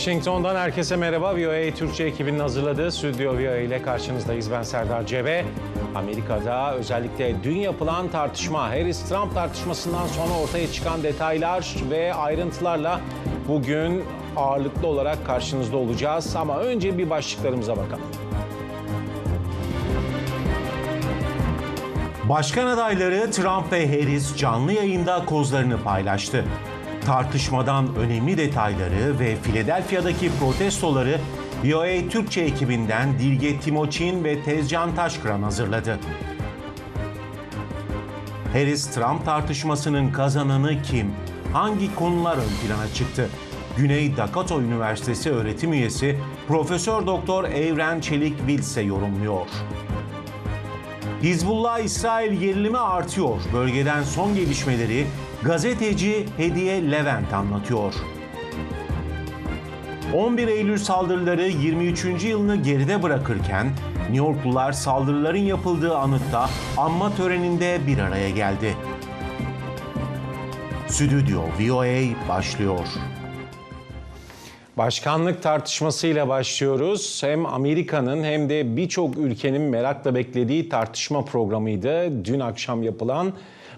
Washington'dan herkese merhaba. VOA Türkçe ekibinin hazırladığı Stüdyo VOA ile karşınızdayız. Ben Serdar Cebe. Amerika'da özellikle dün yapılan tartışma, Harris-Trump tartışmasından sonra ortaya çıkan detaylar ve ayrıntılarla bugün ağırlıklı olarak karşınızda olacağız. Ama önce bir başlıklarımıza bakalım. Başkan adayları Trump ve Harris canlı yayında kozlarını paylaştı. Tartışmadan önemli detayları ve Philadelphia'daki protestoları VOA Türkçe ekibinden Dilge Timoçin ve Tezcan Taşkıran hazırladı. Harris-Trump tartışmasının kazananı kim? Hangi konular ön plana çıktı? Güney Dakota Üniversitesi öğretim üyesi Profesör Doktor Evren Çelik Wilse yorumluyor. Hizbullah İsrail gerilimi artıyor. Bölgeden son gelişmeleri gazeteci Hediye Levent anlatıyor. 11 Eylül saldırıları 23. yılını geride bırakırken New Yorklular saldırıların yapıldığı anıtta anma töreninde bir araya geldi. Stüdyo VOA başlıyor. Başkanlık tartışmasıyla başlıyoruz. Hem Amerika'nın hem de birçok ülkenin merakla beklediği tartışma programıydı. Dün akşam yapılan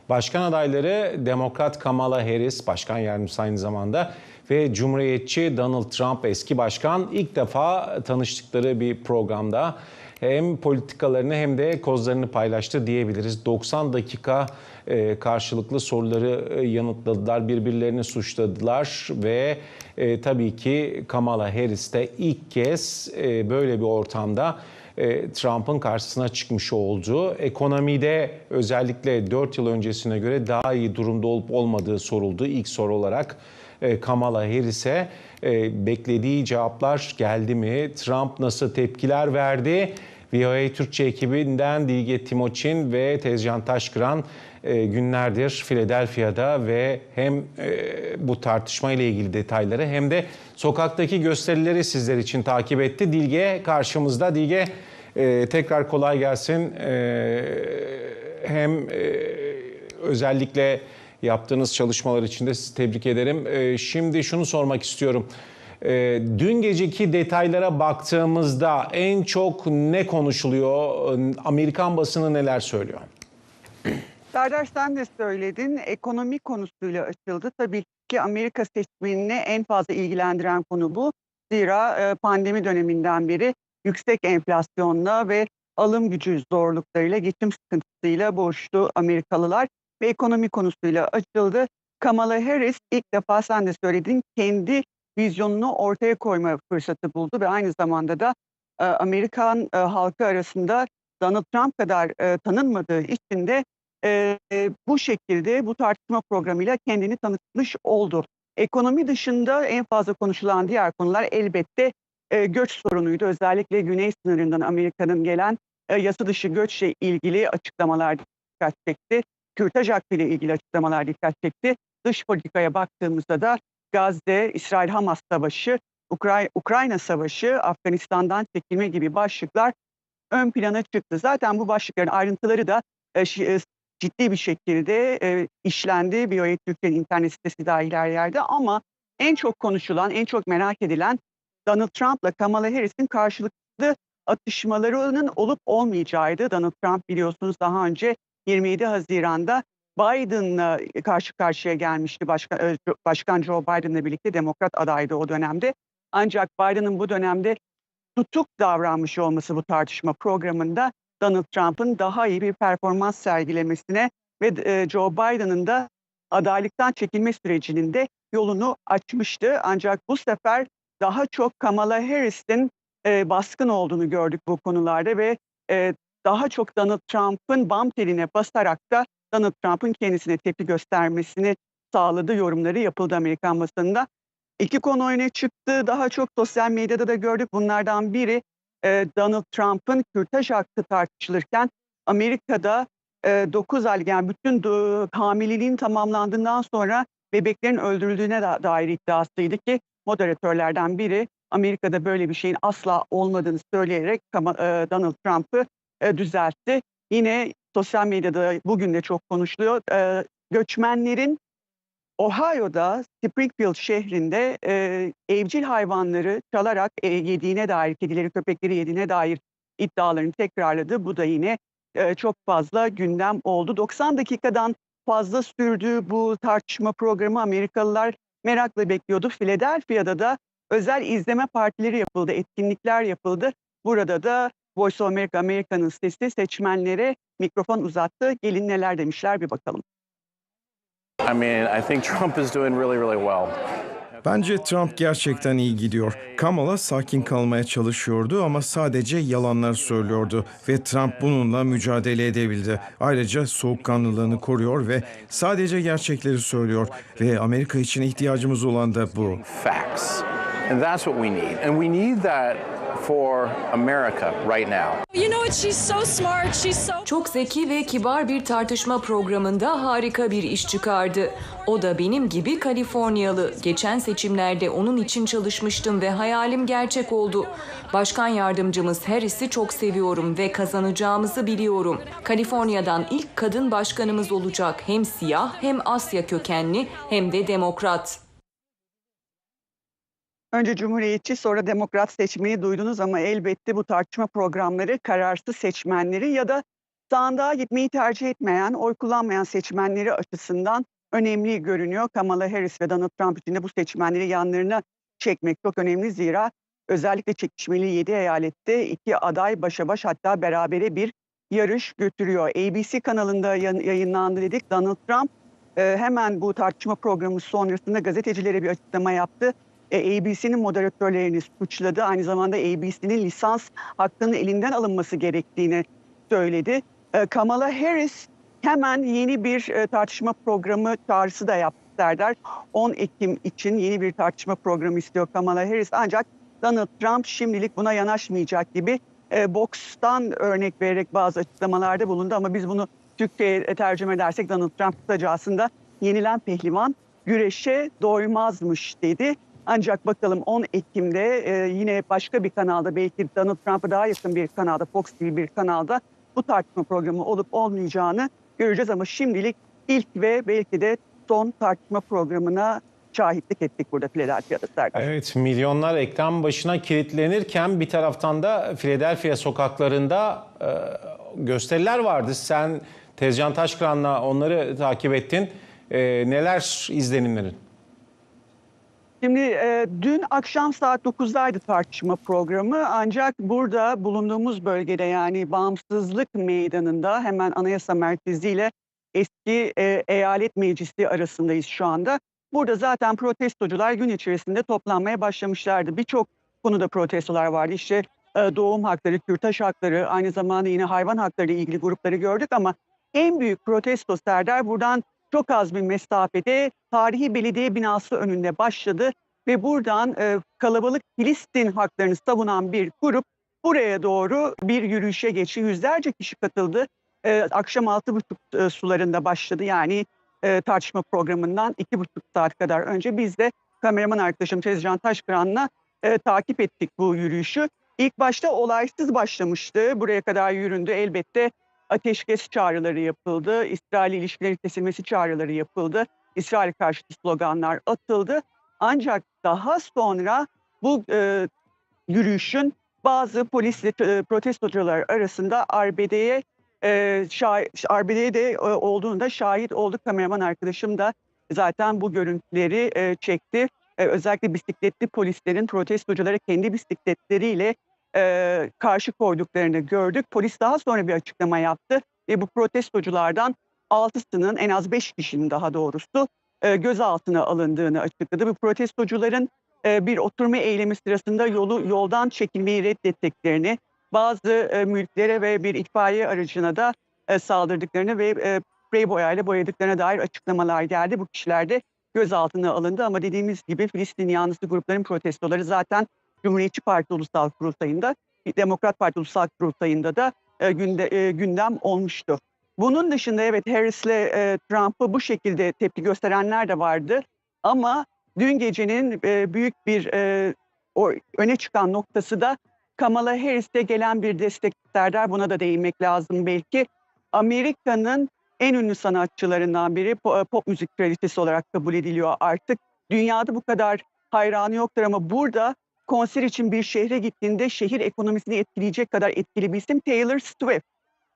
başkan adayları Demokrat Kamala Harris, başkan yardımcısı aynı zamanda ve Cumhuriyetçi Donald Trump eski başkan ilk defa tanıştıkları bir programda hem politikalarını hem de kozlarını paylaştı diyebiliriz. 90 dakika e, karşılıklı soruları e, yanıtladılar, birbirlerini suçladılar ve e, tabii ki Kamala Harris de ilk kez böyle bir ortamda e, Trump'ın karşısına çıkmış oldu. Ekonomide özellikle 4 yıl öncesine göre daha iyi durumda olup olmadığı soruldu ilk soru olarak. E, Kamala Harris'e e, beklediği cevaplar geldi mi? Trump nasıl tepkiler verdi? VOA Türkçe ekibinden Dilge Timoçin ve Tezcan Taşkıran e, günlerdir Philadelphia'da ve hem e, bu tartışma ile ilgili detayları hem de sokaktaki gösterileri sizler için takip etti. Dilge karşımızda. Dilge e, tekrar kolay gelsin. Hem özellikle yaptığınız çalışmalar için de sizi tebrik ederim. Şimdi şunu sormak istiyorum. E, dün geceki detaylara baktığımızda en çok ne konuşuluyor? Amerikan basını neler söylüyor? Serdar sen de söyledin. Ekonomi konusuyla açıldı. Tabii ki Amerika seçmenini en fazla ilgilendiren konu bu. Zira e, pandemi döneminden beri yüksek enflasyonla ve alım gücü zorluklarıyla, geçim sıkıntısıyla boğuştu Amerikalılar ve ekonomi konusuyla açıldı. Kamala Harris ilk defa sen de söyledin kendi vizyonunu ortaya koyma fırsatı buldu ve aynı zamanda da e, Amerikan e, halkı arasında Donald Trump kadar tanınmadığı için de e, bu şekilde bu tartışma programıyla kendini tanıtmış oldu. Ekonomi dışında en fazla konuşulan diğer konular elbette e, göç sorunuydu. Özellikle güney sınırından Amerika'nın gelen e, yasa dışı göçle ilgili açıklamalar dikkat çekti. Kürtaj Hakkı ile ilgili açıklamalar dikkat çekti. Dış politikaya baktığımızda da Gazze, İsrail-Hamas savaşı, Ukray Ukrayna savaşı, Afganistan'dan çekilme gibi başlıklar ön plana çıktı. Zaten bu başlıkların ayrıntıları da ciddi bir şekilde e, işlendi. BioE Türkiye'nin internet sitesi dahil her yerde ama en çok konuşulan, en çok merak edilen Donald Trump'la Kamala Harris'in karşılıklı atışmalarının olup olmayacağıydı. Donald Trump biliyorsunuz daha önce 27 Haziran'da Biden'la karşı karşıya gelmişti. Başkan, Başkan Joe Biden'la birlikte demokrat adaydı o dönemde. Ancak Biden'ın bu dönemde tutuk davranmış olması bu tartışma programında Donald Trump'ın daha iyi bir performans sergilemesine ve Joe Biden'ın da adaylıktan çekilme sürecinin de yolunu açmıştı. Ancak bu sefer daha çok Kamala Harris'in baskın olduğunu gördük bu konularda ve daha çok Donald Trump'ın bam teline basarak da Donald Trump'ın kendisine tepki göstermesini sağladığı yorumları yapıldı Amerikan basınında. İki konu öne çıktı. Daha çok sosyal medyada da gördük. Bunlardan biri Donald Trump'ın kürtaj hakkı tartışılırken Amerika'da 9 aylık yani bütün hamileliğin tamamlandığından sonra bebeklerin öldürüldüğüne dair iddiasıydı ki moderatörlerden biri Amerika'da böyle bir şeyin asla olmadığını söyleyerek Donald Trump'ı düzeltti. Yine sosyal medyada bugün de çok konuşuluyor. Göçmenlerin Ohio'da Springfield şehrinde e, evcil hayvanları çalarak e, yediğine dair, kedileri köpekleri yediğine dair iddialarını tekrarladı. Bu da yine e, çok fazla gündem oldu. 90 dakikadan fazla sürdü bu tartışma programı Amerikalılar merakla bekliyordu. Philadelphia'da da özel izleme partileri yapıldı, etkinlikler yapıldı. Burada da Voice of America Amerika'nın sesi seçmenlere mikrofon uzattı. Gelin neler demişler bir bakalım. I mean, I think Trump is doing really, really well. Bence Trump gerçekten iyi gidiyor. Kamala sakin kalmaya çalışıyordu ama sadece yalanlar söylüyordu ve Trump bununla mücadele edebildi. Ayrıca soğukkanlılığını koruyor ve sadece gerçekleri söylüyor ve Amerika için ihtiyacımız olan da bu. Facts. And that's what we need. And we need that for America right now. You know what? She's so smart. She's so. Çok zeki ve kibar bir tartışma programında harika bir iş çıkardı. O da benim gibi Kaliforniyalı. Geçen seçimlerde onun için çalışmıştım ve hayalim gerçek oldu. Başkan yardımcımız Harris'i çok seviyorum ve kazanacağımızı biliyorum. Kaliforniya'dan ilk kadın başkanımız olacak. Hem siyah hem Asya kökenli hem de demokrat. Önce Cumhuriyetçi sonra Demokrat seçmeni duydunuz ama elbette bu tartışma programları kararsız seçmenleri ya da sandığa gitmeyi tercih etmeyen, oy kullanmayan seçmenleri açısından önemli görünüyor. Kamala Harris ve Donald Trump için de bu seçmenleri yanlarına çekmek çok önemli zira özellikle çekişmeli 7 eyalette iki aday başa baş hatta berabere bir yarış götürüyor. ABC kanalında yayınlandı dedik. Donald Trump hemen bu tartışma programı sonrasında gazetecilere bir açıklama yaptı. E, ABC'nin moderatörlerini suçladı. Aynı zamanda ABC'nin lisans hakkının elinden alınması gerektiğini söyledi. E, Kamala Harris hemen yeni bir e, tartışma programı çağrısı da yaptı Serdar. 10 Ekim için yeni bir tartışma programı istiyor Kamala Harris. Ancak Donald Trump şimdilik buna yanaşmayacak gibi e, bokstan örnek vererek bazı açıklamalarda bulundu. Ama biz bunu Türkçe'ye tercüme edersek Donald Trump kısaca aslında yenilen pehlivan güreşe doymazmış dedi. Ancak bakalım 10 Ekim'de e, yine başka bir kanalda belki Donald Trump'a daha yakın bir kanalda Fox gibi bir kanalda bu tartışma programı olup olmayacağını göreceğiz ama şimdilik ilk ve belki de son tartışma programına şahitlik ettik burada Philadelphia'da. Evet milyonlar ekran başına kilitlenirken bir taraftan da Philadelphia sokaklarında e, gösteriler vardı. Sen Tezcan Taşkıran'la onları takip ettin. E, neler izlenimlerin? Şimdi e, dün akşam saat 9'daydı tartışma programı ancak burada bulunduğumuz bölgede yani Bağımsızlık Meydanı'nda hemen Anayasa Merkezi ile eski e, eyalet meclisi arasındayız şu anda. Burada zaten protestocular gün içerisinde toplanmaya başlamışlardı. Birçok konuda protestolar vardı. İşte e, doğum hakları, kürtaj hakları, aynı zamanda yine hayvan hakları ile ilgili grupları gördük ama en büyük protesto Serdar buradan çok az bir mesafede tarihi belediye binası önünde başladı ve buradan e, kalabalık Filistin haklarını savunan bir grup buraya doğru bir yürüyüşe geçti. Yüzlerce kişi katıldı. E, akşam altı buçuk e, sularında başladı. Yani e, tartışma programından iki buçuk saat kadar önce biz de kameraman arkadaşım Tezcan Taşkıran'la e, takip ettik bu yürüyüşü. İlk başta olaysız başlamıştı. Buraya kadar yüründü. Elbette ateşkes çağrıları yapıldı. İsrail ilişkileri kesilmesi çağrıları yapıldı. İsrail karşıtı sloganlar atıldı. Ancak daha sonra bu e, yürüyüşün bazı polis e, protestocular arasında arbedeye e, arbedeye de e, olduğunu da şahit olduk. Kameraman arkadaşım da zaten bu görüntüleri e, çekti. E, özellikle bisikletli polislerin protestoculara kendi bisikletleriyle e, karşı koyduklarını gördük. Polis daha sonra bir açıklama yaptı ve bu protestoculardan altısının en az beş kişinin daha doğrusu e, gözaltına alındığını açıkladı. Bu protestocuların e, bir oturma eylemi sırasında yolu yoldan çekilmeyi reddettiklerini, bazı e, mülklere ve bir itfaiye aracına da e, saldırdıklarını ve e, sprey boyayla boyadıklarına dair açıklamalar geldi. Bu kişiler de gözaltına alındı ama dediğimiz gibi Filistin yanlısı grupların protestoları zaten Cumhuriyetçi Parti Ulusal Kurultayı'nda, Demokrat Parti Ulusal Kurultayı'nda da e, günde, e, gündem olmuştu. Bunun dışında evet Harris'le e, Trump'ı bu şekilde tepki gösterenler de vardı. Ama dün gecenin e, büyük bir e, o öne çıkan noktası da Kamala Harris'te gelen bir destek Serdar buna da değinmek lazım belki. Amerika'nın en ünlü sanatçılarından biri po- pop müzik kraliçesi olarak kabul ediliyor artık. Dünyada bu kadar hayranı yoktur ama burada konser için bir şehre gittiğinde şehir ekonomisini etkileyecek kadar etkili bir isim Taylor Swift.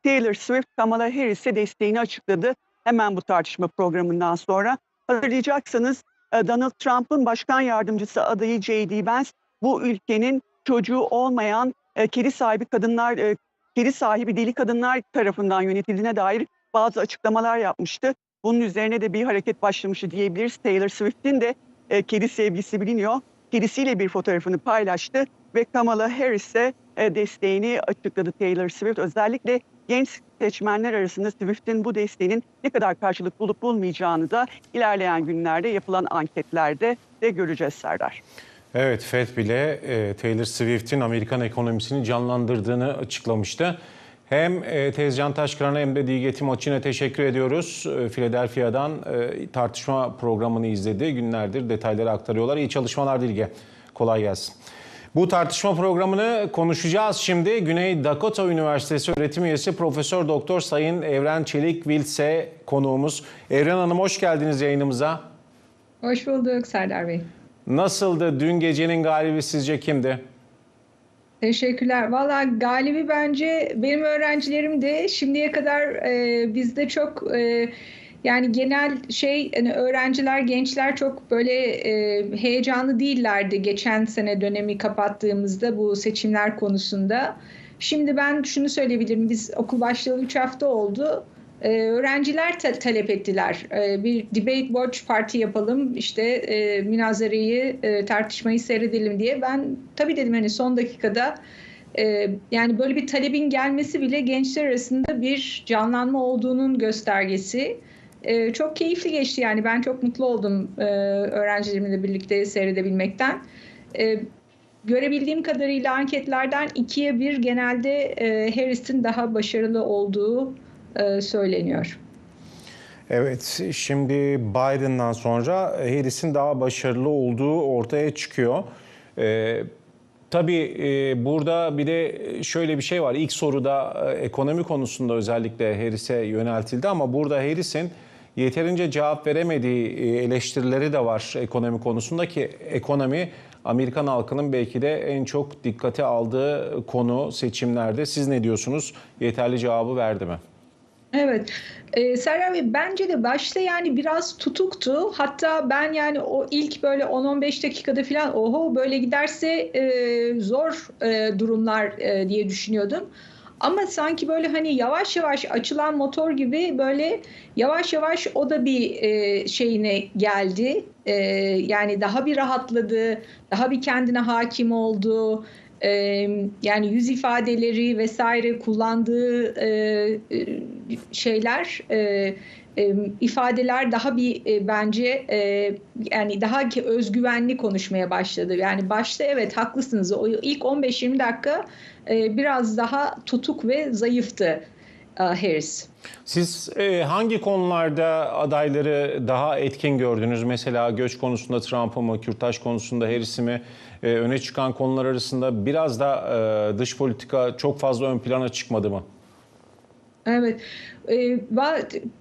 Taylor Swift Kamala Harris'e desteğini açıkladı hemen bu tartışma programından sonra. Hatırlayacaksanız e, Donald Trump'ın başkan yardımcısı adayı J.D. Vance bu ülkenin çocuğu olmayan e, kedi sahibi kadınlar, e, kedi sahibi deli kadınlar tarafından yönetildiğine dair bazı açıklamalar yapmıştı. Bunun üzerine de bir hareket başlamıştı diyebiliriz. Taylor Swift'in de kedi sevgisi biliniyor. Kedisiyle bir fotoğrafını paylaştı ve Kamala Harris'e e, desteğini açıkladı Taylor Swift. Özellikle genç seçmenler arasında Swift'in bu desteğinin ne kadar karşılık bulup bulmayacağını da ilerleyen günlerde yapılan anketlerde de göreceğiz Serdar. Evet, FED bile e, Taylor Swift'in Amerikan ekonomisini canlandırdığını açıklamıştı. Hem e, Tezcan Taşkıran'a hem de Dilge Timoçin'e teşekkür ediyoruz. E, Philadelphia'dan e, tartışma programını izledi. Günlerdir detayları aktarıyorlar. İyi çalışmalar Dilge. Kolay gelsin. Bu tartışma programını konuşacağız şimdi. Güney Dakota Üniversitesi öğretim üyesi Profesör Doktor Sayın Evren Çelik Wilse konuğumuz. Evren Hanım hoş geldiniz yayınımıza. Hoş bulduk Serdar Bey. Nasıldı? Dün gecenin galibi sizce kimdi? Teşekkürler. Valla galibi bence benim öğrencilerim de şimdiye kadar e, bizde çok e, yani genel şey hani öğrenciler, gençler çok böyle e, heyecanlı değillerdi geçen sene dönemi kapattığımızda bu seçimler konusunda. Şimdi ben şunu söyleyebilirim. Biz okul başlayalı 3 hafta oldu. Ee, öğrenciler ta- talep ettiler. Ee, bir debate watch party yapalım, işte e, e, tartışmayı seyredelim diye. Ben tabii dedim hani son dakikada e, yani böyle bir talebin gelmesi bile gençler arasında bir canlanma olduğunun göstergesi. E, çok keyifli geçti yani ben çok mutlu oldum öğrencilerimle birlikte seyredebilmekten. Görebildiğim kadarıyla anketlerden ikiye bir genelde Harris'in daha başarılı olduğu söyleniyor. Evet, şimdi Biden'dan sonra Harris'in daha başarılı olduğu ortaya çıkıyor. Ee, tabii e, burada bir de şöyle bir şey var. İlk soruda e, ekonomi konusunda özellikle Harris'e yöneltildi ama burada Harris'in yeterince cevap veremediği e, eleştirileri de var ekonomi konusunda ki ekonomi Amerikan halkının belki de en çok dikkate aldığı konu seçimlerde. Siz ne diyorsunuz? Yeterli cevabı verdi mi? Evet. Ee, Serra Bey bence de başta yani biraz tutuktu. Hatta ben yani o ilk böyle 10-15 dakikada falan oho böyle giderse e, zor e, durumlar e, diye düşünüyordum. Ama sanki böyle hani yavaş yavaş açılan motor gibi böyle yavaş yavaş o da bir e, şeyine geldi. E, yani daha bir rahatladı, daha bir kendine hakim oldu. Yani yüz ifadeleri vesaire kullandığı şeyler ifadeler daha bir e, bence yani daha ki özgüvenli konuşmaya başladı. Yani başta evet haklısınız o ilk 15-20 dakika biraz daha tutuk ve zayıftı e, Harris. Siz e, hangi konularda adayları daha etkin gördünüz? Mesela göç konusunda Trump'ı mı, kürtaj konusunda Harris'i mi? E, öne çıkan konular arasında biraz da e, dış politika çok fazla ön plana çıkmadı mı? Evet. Ee,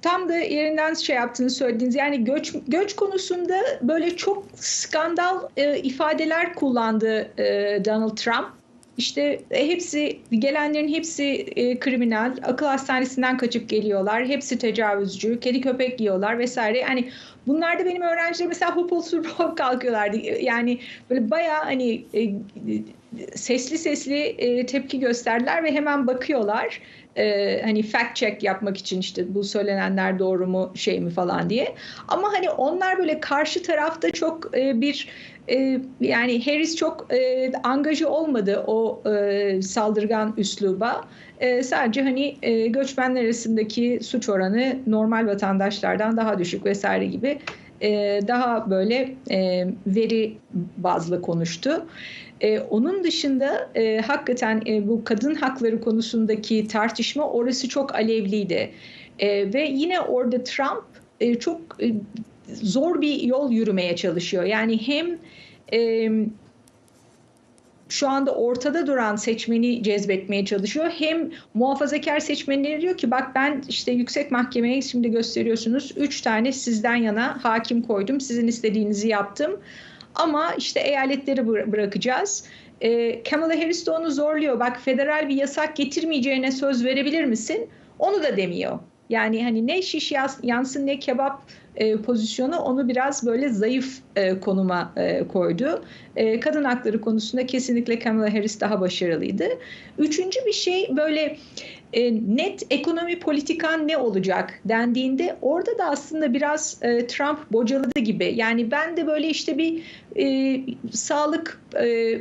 tam da yerinden şey yaptığını söylediğiniz yani göç göç konusunda böyle çok skandal e, ifadeler kullandı e, Donald Trump. İşte e, hepsi gelenlerin hepsi e, kriminal, akıl hastanesinden kaçıp geliyorlar. Hepsi tecavüzcü, kedi köpek yiyorlar vesaire. Yani bunlar da benim öğrencilerim mesela hop hop kalkıyorlardı. Yani böyle bayağı hani e, sesli sesli e, tepki gösterdiler ve hemen bakıyorlar e, hani fact check yapmak için işte bu söylenenler doğru mu şey mi falan diye. Ama hani onlar böyle karşı tarafta çok e, bir e, yani Harris çok e, angajı olmadı o e, saldırgan üsluba. E, sadece hani e, göçmenler arasındaki suç oranı normal vatandaşlardan daha düşük vesaire gibi e, daha böyle e, veri bazlı konuştu. Ee, onun dışında e, hakikaten e, bu kadın hakları konusundaki tartışma orası çok alevliydi. E, ve yine orada Trump e, çok e, zor bir yol yürümeye çalışıyor. Yani hem e, şu anda ortada duran seçmeni cezbetmeye çalışıyor. Hem muhafazakar seçmenleri diyor ki bak ben işte yüksek mahkemeye şimdi gösteriyorsunuz. Üç tane sizden yana hakim koydum. Sizin istediğinizi yaptım. Ama işte eyaletleri bıra- bırakacağız. E, Kamala Harris de onu zorluyor. Bak federal bir yasak getirmeyeceğine söz verebilir misin? Onu da demiyor. Yani hani ne şiş yansın ne kebap e, pozisyonu onu biraz böyle zayıf e, konuma e, koydu. E, kadın hakları konusunda kesinlikle Kamala Harris daha başarılıydı. Üçüncü bir şey böyle e, net ekonomi politikan ne olacak dendiğinde orada da aslında biraz e, Trump bocaladı gibi. Yani ben de böyle işte bir e, sağlık e,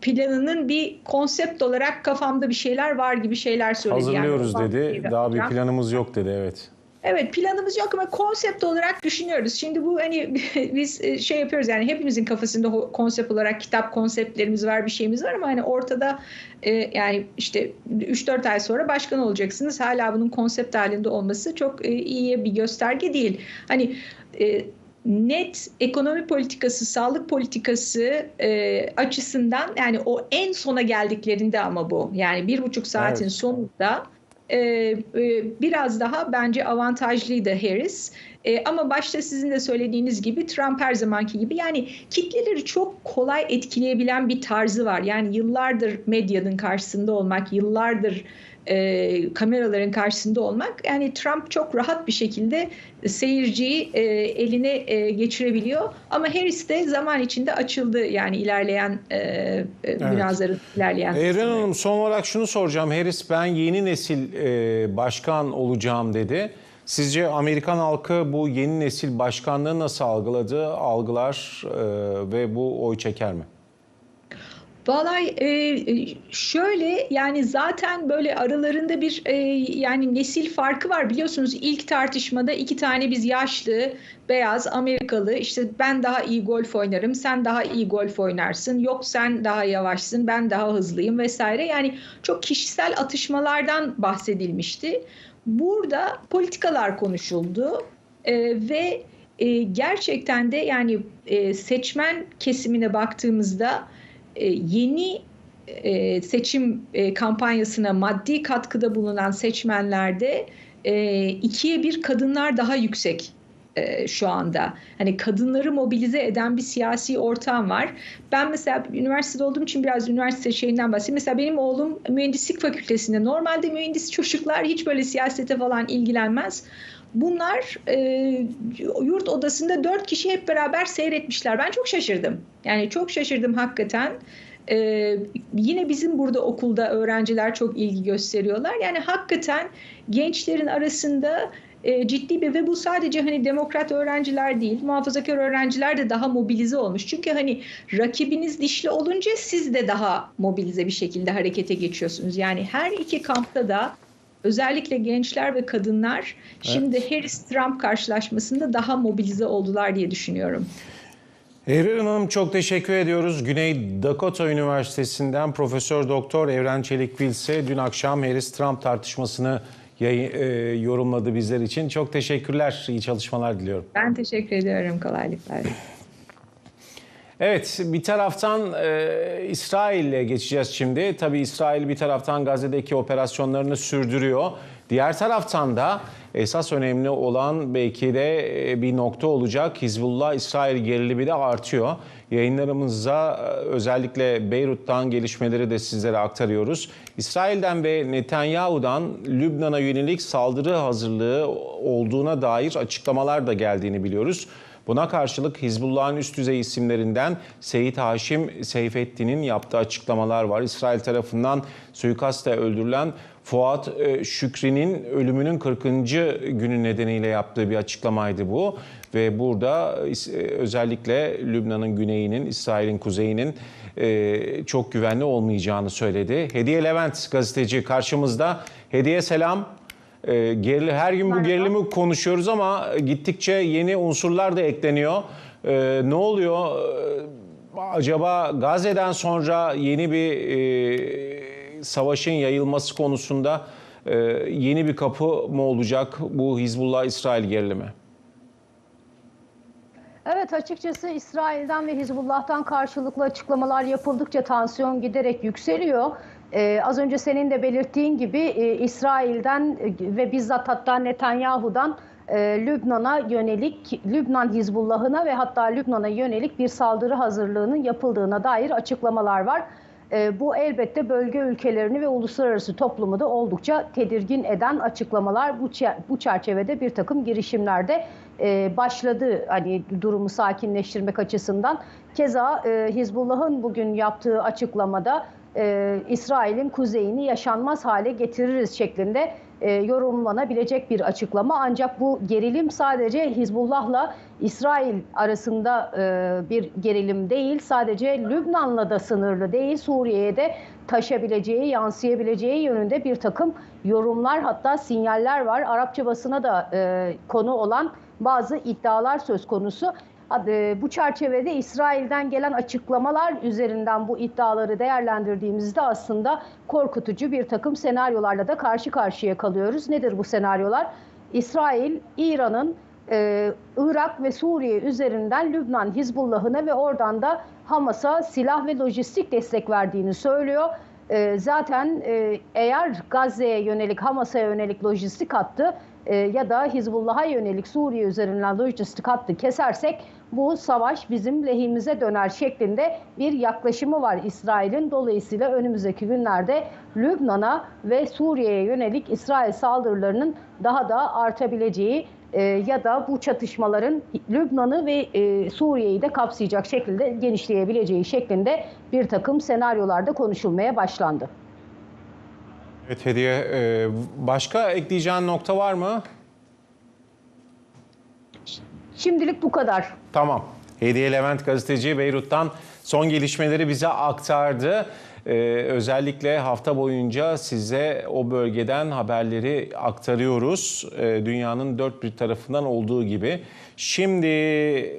planının bir konsept olarak kafamda bir şeyler var gibi şeyler söyledi. Yani Hazırlıyoruz ufak dedi. Daha bir planımız yok dedi evet. Evet planımız yok ama konsept olarak düşünüyoruz. Şimdi bu hani biz e, şey yapıyoruz yani hepimizin kafasında konsept olarak kitap konseptlerimiz var bir şeyimiz var ama hani ortada e, yani işte 3-4 ay sonra başkan olacaksınız. Hala bunun konsept halinde olması çok e, iyiye bir gösterge değil. Hani e, net ekonomi politikası, sağlık politikası e, açısından yani o en sona geldiklerinde ama bu yani bir buçuk saatin Evet. sonunda e, e, biraz daha bence avantajlıydı Harris. E, ama başta sizin de söylediğiniz gibi Trump her zamanki gibi yani kitleleri çok kolay etkileyebilen bir tarzı var. Yani yıllardır medyanın karşısında olmak, yıllardır e, kameraların karşısında olmak yani Trump çok rahat bir şekilde seyirciyi e, eline e, geçirebiliyor ama Harris de zaman içinde açıldı yani ilerleyen e, e, münazarın ilerleyen Evren kısımları. Hanım son olarak şunu soracağım. Harris ben yeni nesil e, başkan olacağım dedi. Sizce Amerikan halkı bu yeni nesil başkanlığı nasıl algıladı, algılar e, ve bu oy çeker mi? Vallahi e, şöyle yani zaten böyle aralarında bir e, yani nesil farkı var biliyorsunuz ilk tartışmada iki tane biz yaşlı beyaz Amerikalı işte ben daha iyi golf oynarım sen daha iyi golf oynarsın yok sen daha yavaşsın ben daha hızlıyım vesaire yani çok kişisel atışmalardan bahsedilmişti. Burada politikalar konuşuldu e, ve e, gerçekten de yani e, seçmen kesimine baktığımızda yeni e, seçim e, kampanyasına maddi katkıda bulunan seçmenlerde e, ikiye bir kadınlar daha yüksek e, şu anda. Hani kadınları mobilize eden bir siyasi ortam var. Ben mesela üniversitede olduğum için biraz üniversite şeyinden bahsedeyim. Mesela benim oğlum mühendislik fakültesinde. Normalde mühendis çocuklar hiç böyle siyasete falan ilgilenmez. Bunlar e, yurt odasında dört kişi hep beraber seyretmişler. Ben çok şaşırdım. Yani çok şaşırdım hakikaten. Ee, yine bizim burada okulda öğrenciler çok ilgi gösteriyorlar. Yani hakikaten gençlerin arasında e, ciddi bir ve bu sadece hani demokrat öğrenciler değil, muhafazakar öğrenciler de daha mobilize olmuş. Çünkü hani rakibiniz dişli olunca siz de daha mobilize bir şekilde harekete geçiyorsunuz. Yani her iki kampta da özellikle gençler ve kadınlar şimdi Harris-Trump karşılaşmasında daha mobilize oldular diye düşünüyorum. Evren Hanım çok teşekkür ediyoruz. Güney Dakota Üniversitesi'nden Profesör Doktor Evren Çelik Bilse dün akşam Harris-Trump tartışmasını yayın, e, yorumladı bizler için. Çok teşekkürler. İyi çalışmalar diliyorum. Ben teşekkür ediyorum kolaylıklar. Evet bir taraftan e, İsrail'le geçeceğiz şimdi. Tabii İsrail bir taraftan Gazze'deki operasyonlarını sürdürüyor. Diğer taraftan da esas önemli olan belki de e, bir nokta olacak. Hizbullah-İsrail gerilimi de artıyor. Yayınlarımızda e, özellikle Beyrut'tan gelişmeleri de sizlere aktarıyoruz. İsrail'den ve Netanyahu'dan Lübnan'a yönelik saldırı hazırlığı olduğuna dair açıklamalar da geldiğini biliyoruz. Buna karşılık Hizbullah'ın üst düzey isimlerinden Seyit Haşim Seyfettin'in yaptığı açıklamalar var. İsrail tarafından suikastle öldürülen Fuat e, Şükri'nin ölümünün 40. günü nedeniyle yaptığı bir açıklamaydı bu. Ve burada e, özellikle Lübnan'ın güneyinin, İsrail'in kuzeyinin e, çok güvenli olmayacağını söyledi. Hediye Levent gazeteci karşımızda. Hediye selam. E, gerili, her gün bu gerilimi konuşuyoruz ama gittikçe yeni unsurlar da ekleniyor. E, ne oluyor? E, acaba Gazze'den sonra yeni bir e, savaşın yayılması konusunda e, yeni bir kapı mı olacak bu Hizbullah-İsrail gerilimi? Evet açıkçası İsrail'den ve Hizbullah'tan karşılıklı açıklamalar yapıldıkça tansiyon giderek yükseliyor. Ee, az önce senin de belirttiğin gibi e, İsrail'den e, ve bizzat hatta Netanyahu'dan e, Lübnan'a yönelik, Lübnan Hizbullah'ına ve hatta Lübnan'a yönelik bir saldırı hazırlığının yapıldığına dair açıklamalar var. E, bu elbette bölge ülkelerini ve uluslararası toplumu da oldukça tedirgin eden açıklamalar. Bu, bu çerçevede bir takım girişimlerde e, başladı hani durumu sakinleştirmek açısından. Keza e, Hizbullah'ın bugün yaptığı açıklamada e, İsrail'in kuzeyini yaşanmaz hale getiririz şeklinde e, yorumlanabilecek bir açıklama. Ancak bu gerilim sadece Hizbullah'la İsrail arasında e, bir gerilim değil. Sadece Lübnan'la da sınırlı değil. Suriye'ye de taşabileceği, yansıyabileceği yönünde bir takım yorumlar hatta sinyaller var. Arapça basına da e, konu olan bazı iddialar söz konusu. E, Bu çerçevede İsrail'den gelen açıklamalar üzerinden bu iddiaları değerlendirdiğimizde aslında korkutucu bir takım senaryolarla da karşı karşıya kalıyoruz. Nedir bu senaryolar? İsrail, İran'ın e, Irak ve Suriye üzerinden Lübnan Hizbullah'ına ve oradan da Hamas'a silah ve lojistik destek verdiğini söylüyor. E, zaten e, eğer Gazze'ye yönelik, Hamas'a yönelik lojistik hattı e, ya da Hizbullah'a yönelik Suriye üzerinden lojistik hattı kesersek bu savaş bizim lehimize döner şeklinde bir yaklaşımı var İsrail'in. Dolayısıyla önümüzdeki günlerde Lübnan'a ve Suriye'ye yönelik İsrail saldırılarının daha da artabileceği e, ya da bu çatışmaların Lübnan'ı ve e, Suriye'yi de kapsayacak şekilde genişleyebileceği şeklinde bir takım senaryolarda konuşulmaya başlandı. Evet Hediye, e, başka ekleyeceğin nokta var mı? Şimdilik bu kadar. Tamam. Hediye Levent gazeteci Beyrut'tan son gelişmeleri bize aktardı. Ee, özellikle hafta boyunca size o bölgeden haberleri aktarıyoruz. Ee, dünyanın dört bir tarafından olduğu gibi. Şimdi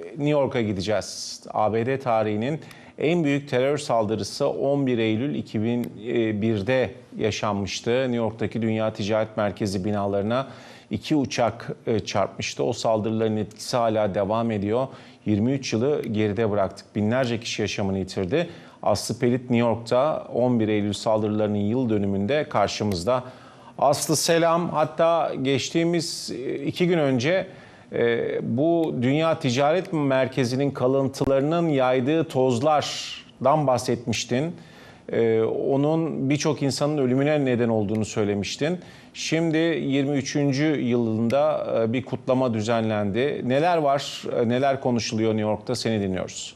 New York'a gideceğiz. ABD tarihinin en büyük terör saldırısı 11 Eylül 2001'de yaşanmıştı. New York'taki Dünya Ticaret Merkezi binalarına iki uçak e, çarpmıştı. O saldırıların etkisi hala devam ediyor. 23 yılı geride bıraktık. Binlerce kişi yaşamını yitirdi. Aslı Pelit New York'ta 11 Eylül saldırılarının yıl dönümünde karşımızda. Aslı selam. Hatta geçtiğimiz e, iki gün önce e, bu Dünya Ticaret Merkezi'nin kalıntılarının yaydığı tozlardan bahsetmiştin. Ee, onun birçok insanın ölümüne neden olduğunu söylemiştin. Şimdi 23. yılında e, bir kutlama düzenlendi. Neler var, e, neler konuşuluyor New York'ta seni dinliyoruz.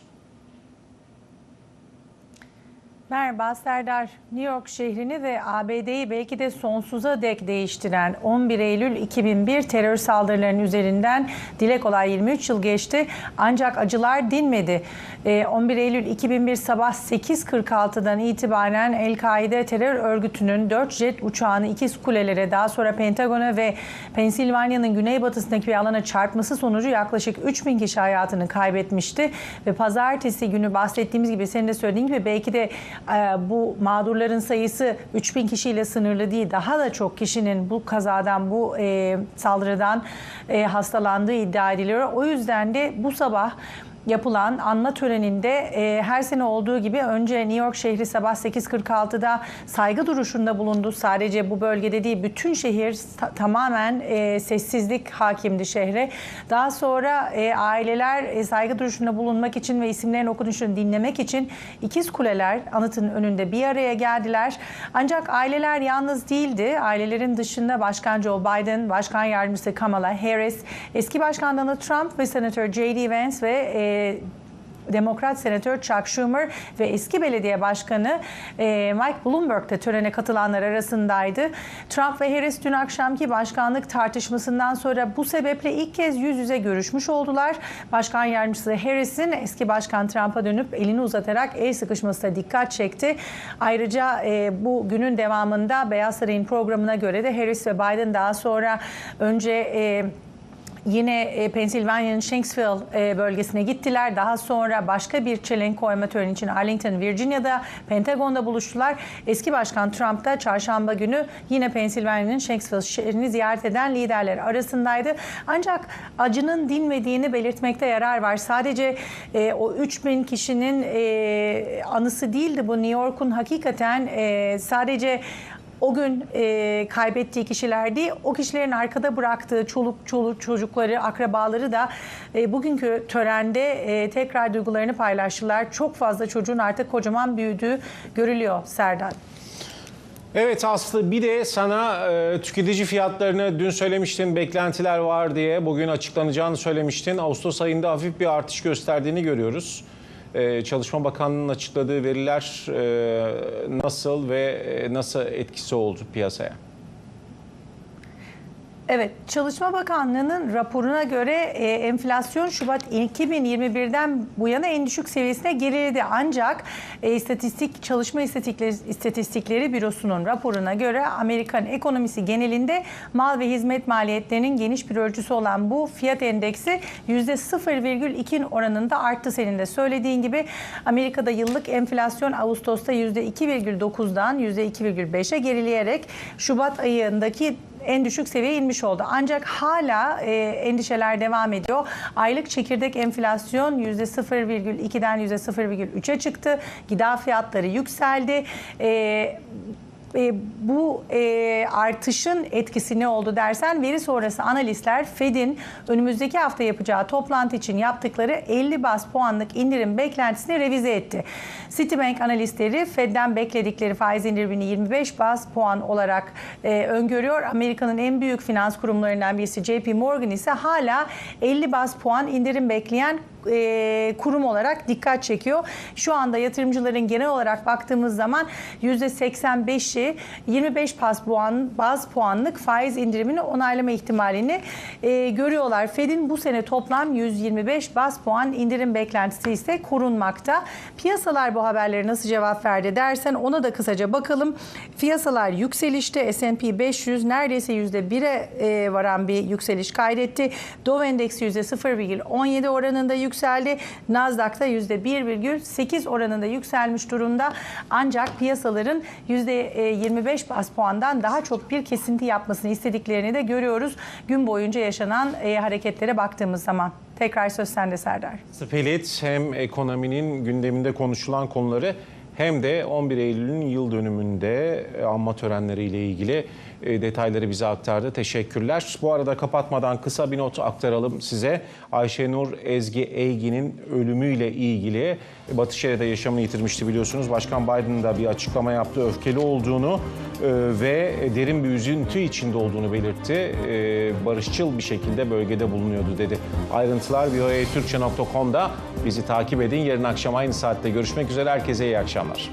Merhaba Serdar. New York şehrini ve ABD'yi belki de sonsuza dek değiştiren 11 Eylül 2001 terör saldırılarının üzerinden dile kolay 23 yıl geçti. Ancak acılar dinmedi. Ee, 11 Eylül 2001 sabah 8.46'dan itibaren El-Kaide terör örgütünün 4 jet uçağını ikiz kulelere daha sonra Pentagon'a ve Pensilvanya'nın güneybatısındaki bir alana çarpması sonucu yaklaşık 3000 kişi hayatını kaybetmişti. Ve pazartesi günü bahsettiğimiz gibi senin de söylediğin gibi belki de bu mağdurların sayısı 3000 kişiyle sınırlı değil. Daha da çok kişinin bu kazadan, bu e, saldırıdan e, hastalandığı iddia ediliyor. O yüzden de bu sabah yapılan anma töreninde e, her sene olduğu gibi önce New York şehri sabah 8.46'da saygı duruşunda bulundu. Sadece bu bölgede değil bütün şehir ta- tamamen e, sessizlik hakimdi şehre. Daha sonra e, aileler e, saygı duruşunda bulunmak için ve isimlerin okunuşunu dinlemek için ikiz kuleler anıtın önünde bir araya geldiler. Ancak aileler yalnız değildi. Ailelerin dışında Başkan Joe Biden, Başkan Yardımcısı Kamala Harris, eski Başkan Donald Trump ve Senatör J.D. Vance ve e, Demokrat Senatör Chuck Schumer ve eski belediye başkanı e, Mike Bloomberg de törene katılanlar arasındaydı. Trump ve Harris dün akşamki başkanlık tartışmasından sonra bu sebeple ilk kez yüz yüze görüşmüş oldular. Başkan yardımcısı Harris'in eski başkan Trump'a dönüp elini uzatarak el sıkışmasına dikkat çekti. Ayrıca e, bu günün devamında Beyaz Saray'ın programına göre de Harris ve Biden daha sonra önce e, yine e, Pennsylvania'nın Shanksville e, bölgesine gittiler. Daha sonra başka bir çelenk koyma töreni için Arlington, Virginia'da Pentagon'da buluştular. Eski Başkan Trump da çarşamba günü yine Pennsylvania'nın Shanksville şehrini ziyaret eden liderler arasındaydı. Ancak acının dinmediğini belirtmekte yarar var. Sadece e, o 3000 kişinin e, anısı değildi bu New York'un hakikaten e, sadece o gün e, kaybettiği kişiler değil, o kişilerin arkada bıraktığı çoluk çoluk çocukları, akrabaları da e, bugünkü törende e, tekrar duygularını paylaştılar. Çok fazla çocuğun artık kocaman büyüdüğü görülüyor Serdar. Evet Aslı bir de sana e, tüketici fiyatlarını dün söylemiştin beklentiler var diye bugün açıklanacağını söylemiştin. Ağustos ayında hafif bir artış gösterdiğini görüyoruz. E, Çalışma Bakanlığı'nın açıkladığı veriler e, nasıl ve e, nasıl etkisi oldu piyasaya? Evet, Çalışma Bakanlığı'nın raporuna göre e, enflasyon Şubat 2021'den bu yana en düşük seviyesine geriledi. Ancak e, istatistik Çalışma İstatistikleri, İstatistikleri Bürosu'nun raporuna göre Amerikan ekonomisi genelinde mal ve hizmet maliyetlerinin geniş bir ölçüsü olan bu fiyat endeksi %0,2 oranında arttı senin de söylediğin gibi. Amerika'da yıllık enflasyon Ağustos'ta %2,9'dan %2,5'e gerileyerek Şubat ayındaki en düşük seviyeye inmiş oldu. Ancak hala e, endişeler devam ediyor. Aylık çekirdek enflasyon %0,2'den %0,3'e çıktı. Gıda fiyatları yükseldi. E, e, bu e, artışın etkisi ne oldu dersen veri sonrası analistler Fed'in önümüzdeki hafta yapacağı toplantı için yaptıkları 50 bas puanlık indirim beklentisini revize etti. Citibank analistleri Fed'den bekledikleri faiz indirimini 25 bas puan olarak e, öngörüyor. Amerika'nın en büyük finans kurumlarından birisi JP Morgan ise hala 50 bas puan indirim bekleyen e, kurum olarak dikkat çekiyor. Şu anda yatırımcıların genel olarak baktığımız zaman %85'i 25 bas puan, baz puanlık faiz indirimini onaylama ihtimalini e, görüyorlar. Fed'in bu sene toplam 125 bas puan indirim beklentisi ise korunmakta. Piyasalar bu haberlere nasıl cevap verdi dersen ona da kısaca bakalım. Piyasalar yükselişte S&P 500 neredeyse %1'e e, varan bir yükseliş kaydetti. Dow Endeksi %0,17 oranında yükseldi. Nasdaq'ta %1,8 oranında yükselmiş durumda. Ancak piyasaların %25 bas puandan daha çok bir kesinti yapmasını istediklerini de görüyoruz. Gün boyunca yaşanan e, hareketlere baktığımız zaman. Tekrar söz sende Serdar. Pelit hem ekonominin gündeminde konuşulan konuları hem de 11 Eylül'ün yıl dönümünde e, anma törenleriyle ilgili detayları bize aktardı. Teşekkürler. Bu arada kapatmadan kısa bir not aktaralım size. Ayşenur Ezgi Eygi'nin ölümüyle ilgili Batı Şeria'da yaşamını yitirmişti biliyorsunuz. Başkan Biden da bir açıklama yaptı. Öfkeli olduğunu e, ve derin bir üzüntü içinde olduğunu belirtti. E, Barışçıl bir şekilde bölgede bulunuyordu dedi. Ayrıntılar voatürkçe.com'da bizi takip edin. Yarın akşam aynı saatte görüşmek üzere. Herkese iyi akşamlar.